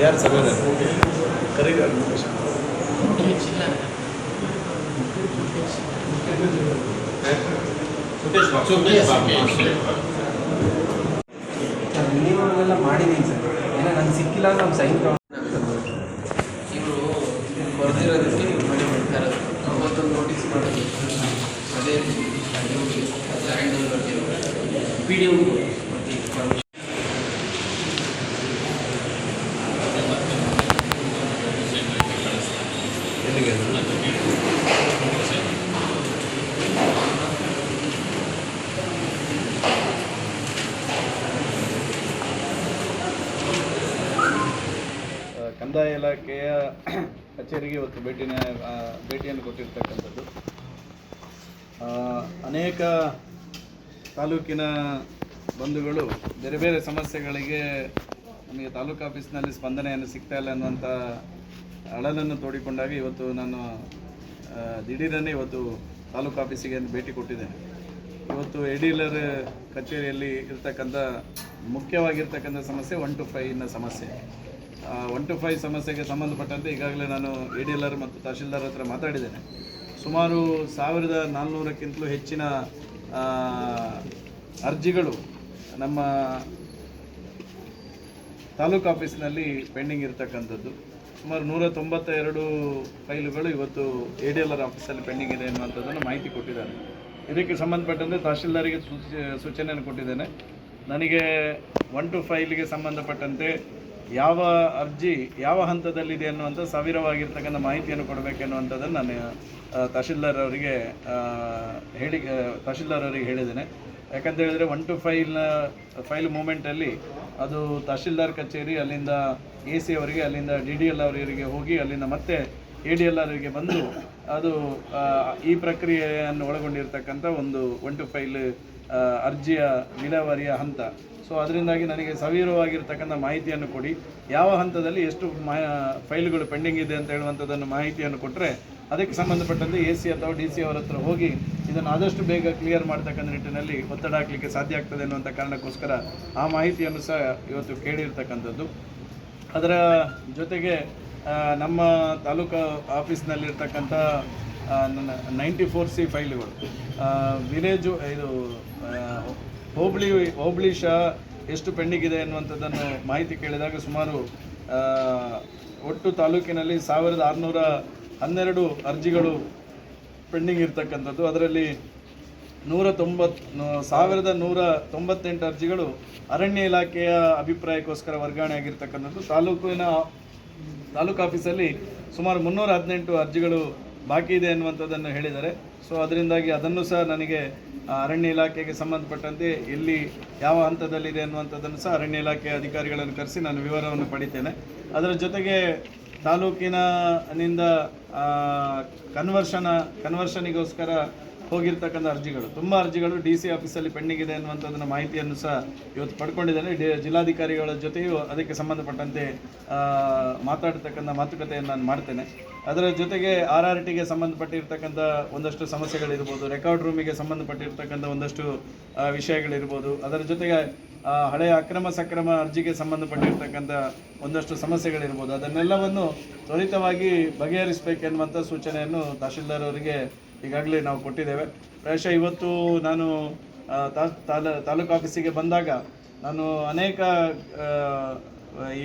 ಯಾರು ಸಭೆ ಮಿನಿಮಮ್ ಎಲ್ಲ ಮಾಡಿದ್ದೀನಿ ಸರ್. ಏನೋ ನಂಗೆ ಸಿಕ್ಕಿಲ್ಲ ನಮ್ಮ ಸೈನ್ ಇವರು ಬರ್ದಿರೋದಕ್ಕೆ ಮನೆ ಮಾಡ್ತಾರೆ ಅವತ್ತೊಂದು ನೋಟಿಸ್ ಮಾಡೋದು ಅದೇ ಲ್ಯಾಂಡ್ ಪಿ ಡಿ ಎಲ್ಲಿಗೆ ಆ, ಕಂದಾಯ ಇಲಾಖೆಯ ಕಚೇರಿಗೆ ಇವತ್ತು ಭೇಟಿನ ಭೇಟಿಯನ್ನು ಕೊಟ್ಟಿರ್ತಕ್ಕಂಥದ್ದು. ಅನೇಕ ತಾಲೂಕಿನ ಬಂಧುಗಳು ಬೇರೆ ಬೇರೆ ಸಮಸ್ಯೆಗಳಿಗೆ ನಮಗೆ ತಾಲೂಕು ಆಫೀಸ್ನಲ್ಲಿ ಸ್ಪಂದನೆಯನ್ನು ಸಿಗ್ತಾ ಇಲ್ಲ ಅನ್ನುವಂಥ ಅಳಲನ್ನು ತೋಡಿಕೊಂಡಾಗ ಇವತ್ತು ನಾನು ದಿಢೀರನ್ನೇ ಇವತ್ತು ತಾಲೂಕು ಆಫೀಸಿಗೆ ಭೇಟಿ ಕೊಟ್ಟಿದ್ದೇನೆ. ಇವತ್ತು ಎಡಿಲರ್ ಕಚೇರಿಯಲ್ಲಿ ಇರ್ತಕ್ಕಂಥ ಮುಖ್ಯವಾಗಿರ್ತಕ್ಕಂಥ ಸಮಸ್ಯೆ ಒನ್ ಟು ಫೈವ್ನ ಸಮಸ್ಯೆ. ಒನ್ ಟು ಫೈವ್ ಸಮಸ್ಯೆಗೆ ಸಂಬಂಧಪಟ್ಟಂತೆ ಈಗಾಗಲೇ ನಾನು ಎ ಡಿ ಎಲ್ ಆರ್ ಮತ್ತು ತಹಶೀಲ್ದಾರ್ ಹತ್ರ ಮಾತಾಡಿದ್ದೇನೆ. ಸುಮಾರು ಸಾವಿರದ ನಾನ್ನೂರಕ್ಕಿಂತಲೂ ಹೆಚ್ಚಿನ ಅರ್ಜಿಗಳು ನಮ್ಮ ತಾಲೂಕು ಆಫೀಸ್ನಲ್ಲಿ ಪೆಂಡಿಂಗ್ ಇರತಕ್ಕಂಥದ್ದು. ಸುಮಾರು ನೂರ ತೊಂಬತ್ತ ಎರಡು ಫೈಲುಗಳು ಇವತ್ತು ಎ ಡಿ ಎಲ್ ಆರ್ ಆಫೀಸಲ್ಲಿ ಪೆಂಡಿಂಗ್ ಇದೆ ಅನ್ನುವಂಥದ್ದನ್ನು ಮಾಹಿತಿ ಕೊಟ್ಟಿದ್ದಾರೆ. ಇದಕ್ಕೆ ಸಂಬಂಧಪಟ್ಟಂತೆ ತಹಶೀಲ್ದಾರಿಗೆ ಸೂಚ, ಸೂಚನೆಯನ್ನು ಕೊಟ್ಟಿದ್ದೇನೆ. ನನಗೆ ಒನ್ ಟು ಫೈಲ್ಗೆ ಸಂಬಂಧಪಟ್ಟಂತೆ ಯಾವ ಅರ್ಜಿ ಯಾವ ಹಂತದಲ್ಲಿದೆ ಅನ್ನುವಂಥ ಸಾವಿರವಾಗಿರ್ತಕ್ಕಂಥ ಮಾಹಿತಿಯನ್ನು ಕೊಡಬೇಕೆನ್ನುವಂಥದ್ದನ್ನು ನಾನು ತಹಶೀಲ್ದಾರ್ ಅವರಿಗೆ ಹೇಳಿ ತಹಶೀಲ್ದಾರ್ ಅವರಿಗೆ ಹೇಳಿದ್ದೇನೆ. ಯಾಕಂತ ಹೇಳಿದ್ರೆ ಒನ್ ಟು ಫೈಲ್ನ ಫೈಲ್ ಮೂಮೆಂಟಲ್ಲಿ ಅದು ತಹಶೀಲ್ದಾರ್ ಕಚೇರಿ, ಅಲ್ಲಿಂದ ಎ ಸಿ ಅವರಿಗೆ, ಅಲ್ಲಿಂದ ಡಿ ಡಿ ಎಲ್ ಅವರಿಗೆ ಹೋಗಿ, ಅಲ್ಲಿಂದ ಮತ್ತೆ ಎ ಡಿ ಎಲ್ ಅವರಿಗೆ ಬಂದು ಅದು ಈ ಪ್ರಕ್ರಿಯೆಯನ್ನು ಒಳಗೊಂಡಿರ್ತಕ್ಕಂಥ ಒಂದು ಒನ್ ಟು ಫೈಲ್ ಅರ್ಜಿಯ ವಿಲೇವಾರಿಯ ಹಂತ. ಸೊ ಅದರಿಂದಾಗಿ ನನಗೆ ಸವಿರವಾಗಿರ್ತಕ್ಕಂಥ ಮಾಹಿತಿಯನ್ನು ಕೊಡಿ. ಯಾವ ಹಂತದಲ್ಲಿ ಎಷ್ಟು ಮಾ, ಫೈಲ್ಗಳು ಪೆಂಡಿಂಗ್ ಇದೆ ಅಂತ ಹೇಳುವಂಥದ್ದನ್ನು ಮಾಹಿತಿಯನ್ನು ಕೊಟ್ಟರೆ ಅದಕ್ಕೆ ಸಂಬಂಧಪಟ್ಟಂತೆ ಎ ಸಿ ಅಥವಾ ಡಿ ಸಿ ಅವರ ಹತ್ರ ಹೋಗಿ ಇದನ್ನು ಆದಷ್ಟು ಬೇಗ ಕ್ಲಿಯರ್ ಮಾಡ್ತಕ್ಕಂಥ ನಿಟ್ಟಿನಲ್ಲಿ ಒತ್ತಡ ಹಾಕಲಿಕ್ಕೆ ಸಾಧ್ಯ ಆಗ್ತದೆ ಅನ್ನುವಂಥ ಕಾರಣಕ್ಕೋಸ್ಕರ ಆ ಮಾಹಿತಿಯನ್ನು ಸಹ ಇವತ್ತು ಕೇಳಿರ್ತಕ್ಕಂಥದ್ದು. ಅದರ ಜೊತೆಗೆ ನಮ್ಮ ತಾಲೂಕು ಆಫೀಸ್ನಲ್ಲಿರ್ತಕ್ಕಂಥ ನೈಂಟಿ ಫೋರ್ ಸಿ ಫೈಲುಗಳು. ವಿಲೇಜು, ಇದು ಹೋಬಳಿ ಹೋಬಳಿ ಶಾ ಎಷ್ಟು ಪೆಂಡಿಂಗ್ ಇದೆ ಅನ್ನುವಂಥದ್ದನ್ನು ಮಾಹಿತಿ ಕೇಳಿದಾಗ ಸುಮಾರು ಒಟ್ಟು ತಾಲೂಕಿನಲ್ಲಿ ಸಾವಿರದ ಆರುನೂರ ಹನ್ನೆರಡು ಅರ್ಜಿಗಳು ಪೆಂಡಿಂಗ್ ಇರ್ತಕ್ಕಂಥದ್ದು. ಅದರಲ್ಲಿ ನೂರ ತೊಂಬತ್ ನು- ಸಾವಿರದ ನೂರ ತೊಂಬತ್ತೆಂಟು ಅರ್ಜಿಗಳು ಅರಣ್ಯ ಇಲಾಖೆಯ ಅಭಿಪ್ರಾಯಕ್ಕೋಸ್ಕರ ವರ್ಗಾವಣೆ ಆಗಿರ್ತಕ್ಕಂಥದ್ದು. ತಾಲೂಕಿನ, ತಾಲೂಕು ಆಫೀಸಲ್ಲಿ ಸುಮಾರು ಮುನ್ನೂರ ಹದಿನೆಂಟು ಅರ್ಜಿಗಳು ಬಾಕಿ ಇದೆ ಅನ್ನುವಂಥದ್ದನ್ನು ಹೇಳಿದ್ದಾರೆ. ಸೊ ಅದರಿಂದಾಗಿ ಅದನ್ನು ಸಹ ನನಗೆ ಅರಣ್ಯ ಇಲಾಖೆಗೆ ಸಂಬಂಧಪಟ್ಟಂತೆ ಎಲ್ಲಿ ಯಾವ ಹಂತದಲ್ಲಿದೆ ಅನ್ನುವಂಥದ್ದನ್ನು ಸಹ ಅರಣ್ಯ ಇಲಾಖೆ ಅಧಿಕಾರಿಗಳನ್ನು ಕರೆಸಿ ನಾನು ವಿವರವನ್ನು ಪಡಿತೇನೆ. ಅದರ ಜೊತೆಗೆ ತಾಲೂಕಿನ ನಿಂದ ಕನ್ವರ್ಷನ ಕನ್ವರ್ಷನಿಗೋಸ್ಕರ ಹೋಗಿರ್ತಕ್ಕಂಥ ಅರ್ಜಿಗಳು. ತುಂಬ ಅರ್ಜಿಗಳು ಡಿ ಸಿ ಆಫೀಸಲ್ಲಿ ಪೆಂಡಿಂಗ್ ಇದೆ ಅನ್ನುವಂಥದ್ದನ್ನ ಮಾಹಿತಿಯನ್ನು ಸಹ ಇವತ್ತು ಪಡ್ಕೊಂಡಿದ್ದೇನೆ ಡಿ, ಜಿಲ್ಲಾಧಿಕಾರಿಗಳ ಜೊತೆಯೂ ಅದಕ್ಕೆ ಸಂಬಂಧಪಟ್ಟಂತೆ ಮಾತಾಡ್ತಕ್ಕಂಥ ಮಾತುಕತೆಯನ್ನು ನಾನು ಮಾಡ್ತೇನೆ. ಅದರ ಜೊತೆಗೆ ಆರ್ ಆರ್ ಟಿಗೆ ಸಂಬಂಧಪಟ್ಟಿರ್ತಕ್ಕಂಥ ಒಂದಷ್ಟು ಸಮಸ್ಯೆಗಳಿರ್ಬೋದು ರೆಕಾರ್ಡ್ ರೂಮಿಗೆ ಸಂಬಂಧಪಟ್ಟಿರ್ತಕ್ಕಂಥ ಒಂದಷ್ಟು ವಿಷಯಗಳಿರ್ಬೋದು, ಅದರ ಜೊತೆಗೆ ಹಳೆಯ ಅಕ್ರಮ ಸಕ್ರಮ ಅರ್ಜಿಗೆ ಸಂಬಂಧಪಟ್ಟಿರ್ತಕ್ಕಂಥ ಒಂದಷ್ಟು ಸಮಸ್ಯೆಗಳಿರ್ಬೋದು, ಅದನ್ನೆಲ್ಲವನ್ನು ತ್ವರಿತವಾಗಿ ಬಗೆಹರಿಸಬೇಕೆನ್ನುವಂಥ ಸೂಚನೆಯನ್ನು ತಹಶೀಲ್ದಾರ್ ಅವರಿಗೆ ಈಗಾಗಲೇ ನಾವು ಕೊಟ್ಟಿದ್ದೇವೆ. ಪ್ರಾಯಶಃ ಇವತ್ತು ನಾನು ತಾಲೂಕು ಆಫೀಸಿಗೆ ಬಂದಾಗ ನಾನು ಅನೇಕ ಈ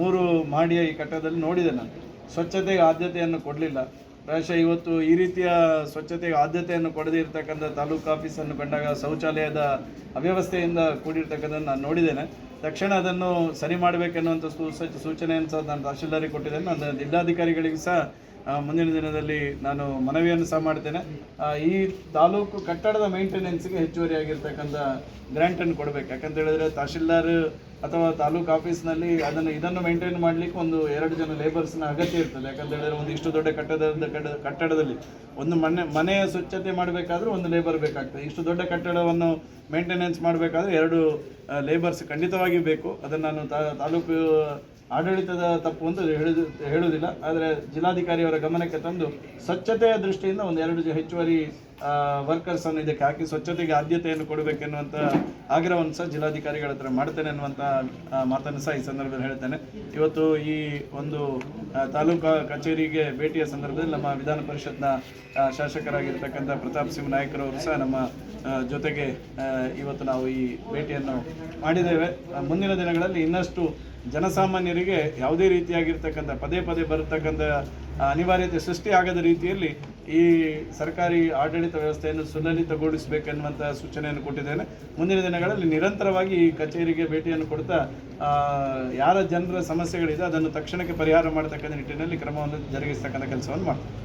ಮೂರು ಮಹಡಿಯ ಈ ಕಟ್ಟಡದಲ್ಲಿ ನೋಡಿದೆ ನಾನು. ಸ್ವಚ್ಛತೆಗೆ ಆದ್ಯತೆಯನ್ನು ಕೊಡಲಿಲ್ಲ. ಪ್ರಾಯಶಃ ಇವತ್ತು ಈ ರೀತಿಯ ಸ್ವಚ್ಛತೆಗೆ ಆದ್ಯತೆಯನ್ನು ಕೊಡದೇ ಇರತಕ್ಕಂಥ ತಾಲೂಕು ಆಫೀಸನ್ನು ಕಂಡಾಗ ಶೌಚಾಲಯದ ಅವ್ಯವಸ್ಥೆಯಿಂದ ಕೂಡಿರ್ತಕ್ಕಂಥದ್ದು ನಾನು ನೋಡಿದ್ದೇನೆ. ತಕ್ಷಣ ಅದನ್ನು ಸರಿ ಮಾಡಬೇಕೆನ್ನುವಂಥ ಸೂಚ, ಸೂಚನೆಯನ್ನು ಸಹ ನಾನು ತಹಶೀಲ್ದಾರಿಗೆ ಕೊಟ್ಟಿದ್ದೇನೆ. ನಾನು ಜಿಲ್ಲಾಧಿಕಾರಿಗಳಿಗೂ ಸಹ ಮುಂದಿನ ದಿನದಲ್ಲಿ ನಾನು ಮನವಿಯನ್ನು ಸಹ ಮಾಡ್ತೇನೆ. ಈ ತಾಲೂಕು ಕಟ್ಟಡದ ಮೇಂಟೆನೆನ್ಸ್ಗೆ ಹೆಚ್ಚುವರಿಯಾಗಿರ್ತಕ್ಕಂಥ ಗ್ರ್ಯಾಂಟನ್ನು ಕೊಡಬೇಕು. ಯಾಕಂತ ಹೇಳಿದ್ರೆ ತಹಶೀಲ್ದಾರ್ ಅಥವಾ ತಾಲೂಕು ಆಫೀಸ್ನಲ್ಲಿ ಅದನ್ನು, ಇದನ್ನು ಮೇಂಟೈನ್ ಮಾಡಲಿಕ್ಕೆ ಒಂದು ಎರಡು ಜನ ಲೇಬರ್ಸ್ನ ಅಗತ್ಯ ಇರ್ತದೆ. ಯಾಕಂತ ಹೇಳಿದ್ರೆ ಒಂದು ಇಷ್ಟು ದೊಡ್ಡ ಕಟ್ಟಡದ, ಕಟ್ಟಡ- ಕಟ್ಟಡದಲ್ಲಿ ಒಂದು ಮನೆ, ಮನೆಯ ಸ್ವಚ್ಛತೆ ಮಾಡಬೇಕಾದ್ರೂ ಒಂದು ಲೇಬರ್ ಬೇಕಾಗ್ತದೆ. ಇಷ್ಟು ದೊಡ್ಡ ಕಟ್ಟಡವನ್ನು ಮೇಂಟೆನೆನ್ಸ್ ಮಾಡಬೇಕಾದ್ರೆ ಎರಡು ಲೇಬರ್ಸ್ ಖಂಡಿತವಾಗಿ ಬೇಕು. ಅದನ್ನು ನಾನು ತಾಲೂಕು ಆಡಳಿತದ ತಪ್ಪು ಅಂತ ಹೇಳುದು, ಹೇಳುವುದಿಲ್ಲ. ಆದರೆ ಜಿಲ್ಲಾಧಿಕಾರಿಯವರ ಗಮನಕ್ಕೆ ತಂದು ಸ್ವಚ್ಛತೆಯ ದೃಷ್ಟಿಯಿಂದ ಒಂದು ಎರಡು ಹೆಚ್ಚುವರಿ ವರ್ಕರ್ಸನ್ನು ಇದಕ್ಕೆ ಹಾಕಿ ಸ್ವಚ್ಛತೆಗೆ ಆದ್ಯತೆಯನ್ನು ಕೊಡಬೇಕೆನ್ನುವಂಥ ಆಗ್ರಹವನ್ನು ಸಹ ಜಿಲ್ಲಾಧಿಕಾರಿಗಳ ಹತ್ರ ಮಾಡ್ತೇನೆ ಅನ್ನುವಂಥ ಮಾತನ್ನು ಸಹ ಈ ಸಂದರ್ಭದಲ್ಲಿ ಹೇಳ್ತೇನೆ. ಇವತ್ತು ಈ ಒಂದು ತಾಲೂಕಾ ಕಚೇರಿಗೆ ಭೇಟಿಯ ಸಂದರ್ಭದಲ್ಲಿ ನಮ್ಮ ವಿಧಾನ ಪರಿಷತ್ನ ಶಾಸಕರಾಗಿರ್ತಕ್ಕಂಥ ಪ್ರತಾಪ್ ಸಿಂಗ್ ನಾಯಕರವರು ಸಹ ನಮ್ಮ ಜೊತೆಗೆ ಇವತ್ತು ನಾವು ಈ ಭೇಟಿಯನ್ನು ಮಾಡಿದ್ದೇವೆ. ಮುಂದಿನ ದಿನಗಳಲ್ಲಿ ಇನ್ನಷ್ಟು ಜನಸಾಮಾನ್ಯರಿಗೆ ಯಾವುದೇ ರೀತಿಯಾಗಿರ್ತಕ್ಕಂಥ, ಪದೇ ಪದೇ ಬರತಕ್ಕಂಥ ಅನಿವಾರ್ಯತೆ ಸೃಷ್ಟಿ ಆಗದ ರೀತಿಯಲ್ಲಿ ಈ ಸರ್ಕಾರಿ ಆಡಳಿತ ವ್ಯವಸ್ಥೆಯನ್ನು ಸುಲಲಿತಗೊಳಿಸಬೇಕೆನ್ನುವಂಥ ಸೂಚನೆಯನ್ನು ಕೊಟ್ಟಿದ್ದೇನೆ. ಮುಂದಿನ ದಿನಗಳಲ್ಲಿ ನಿರಂತರವಾಗಿ ಈ ಕಚೇರಿಗೆ ಭೇಟಿಯನ್ನು ಕೊಡ್ತಾ ಯಾರ ಜನರ ಸಮಸ್ಯೆಗಳಿದೆ ಅದನ್ನು ತಕ್ಷಣಕ್ಕೆ ಪರಿಹಾರ ಮಾಡತಕ್ಕಂಥ ನಿಟ್ಟಿನಲ್ಲಿ ಕ್ರಮವನ್ನು ಜರುಗಿಸ್ತಕ್ಕಂಥ ಕೆಲಸವನ್ನು ಮಾಡ್ತೀವಿ.